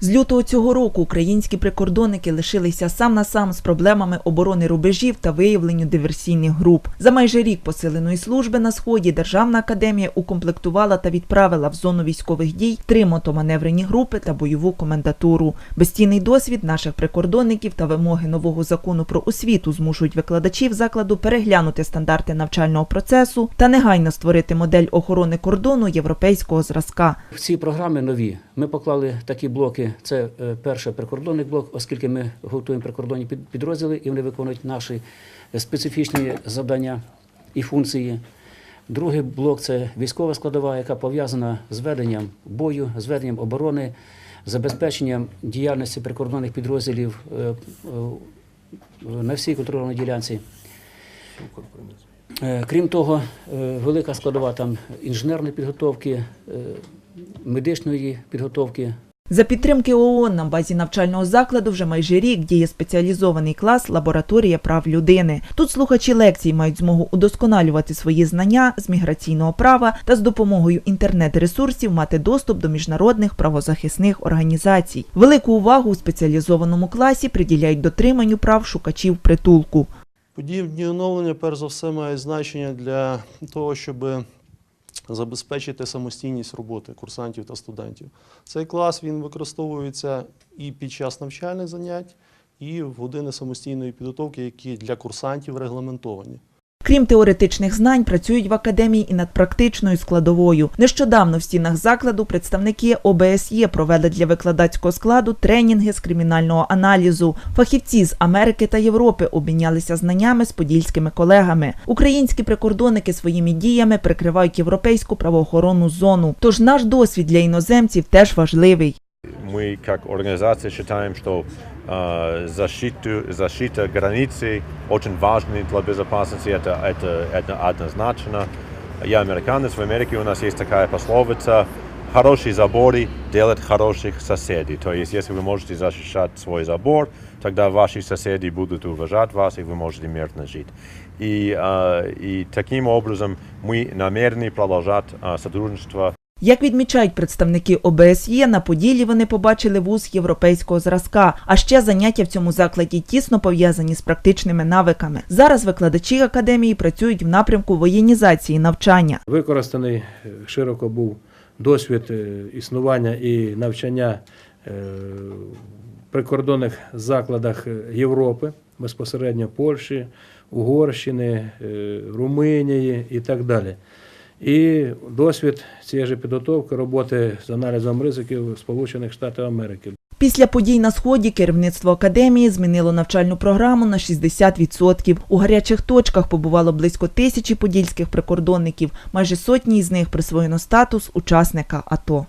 З лютого цього року українські прикордонники лишилися сам на сам з проблемами оборони рубежів та виявленню диверсійних груп. За майже рік посиленої служби на сході Державна академія укомплектувала та відправила в зону військових дій три мотоманеврені групи та бойову комендатуру. Безцінний досвід наших прикордонників та вимоги нового закону про освіту змушують викладачів закладу переглянути стандарти навчального процесу та негайно створити модель охорони кордону європейського зразка. В ці програми нові ми поклали такі блоки. Це е, перший прикордонний блок, оскільки ми готуємо прикордонні підрозділи і вони виконують наші е, специфічні завдання і функції. Другий блок це військова складова, яка пов'язана з веденням бою, з веденням оборони, забезпеченням діяльності прикордонних підрозділів е, на всій контрольній ділянці. Крім того, велика складова там інженерної підготовки, медичної підготовки. За підтримки ООН на базі навчального закладу вже майже рік діє спеціалізований клас Лабораторія прав людини. Тут слухачі лекцій мають змогу удосконалювати свої знання з міграційного права та з допомогою інтернет-ресурсів мати доступ до міжнародних правозахисних організацій. Велику увагу у спеціалізованому класі приділяють дотриманню прав шукачів притулку. Подібні оновлення, перш за все, мають значення для того, щоб забезпечити самостійність роботи курсантів та студентів. Цей клас він використовується і під час навчальних занять, і в години самостійної підготовки, які для курсантів регламентовані. Крім теоретичних знань, працюють в академії і над практичною складовою. Нещодавно в стінах закладу представники ОБСЄ провели для викладацького складу тренінги з кримінального аналізу. Фахівці з Америки та Європи обмінялися знаннями з подільськими колегами. Українські прикордонники своїми діями прикривають європейську правоохоронну зону. Тож наш досвід для іноземців теж важливий Мы как организация считаем, что э, защиту, защита границы очень важна для безопасности, это, это, это однозначно. Я американец, в Америке у нас есть такая пословица «хорошие заборы делают хороших соседей». То есть, если вы можете защищать свой забор, тогда ваши соседи будут уважать вас, и вы можете мирно жить. И, э, и таким образом мы намерены продолжать э, сотрудничество як відмічають представники ОБСЄ, на Поділлі вони побачили вуз європейського зразка. А ще заняття в цьому закладі тісно пов'язані з практичними навиками. Зараз викладачі академії працюють в напрямку воєнізації навчання. Використаний е, широко був досвід е, існування і навчання е, в прикордонних закладах Європи, безпосередньо Польщі, Угорщини, Румунії і так далі. І досвід цієї ж підготовки роботи з аналізом ризиків Сполучених Штатів Америки. Після подій на сході керівництво академії змінило навчальну програму на 60%. У гарячих точках побувало близько тисячі подільських прикордонників. Майже сотні із них присвоєно статус учасника АТО.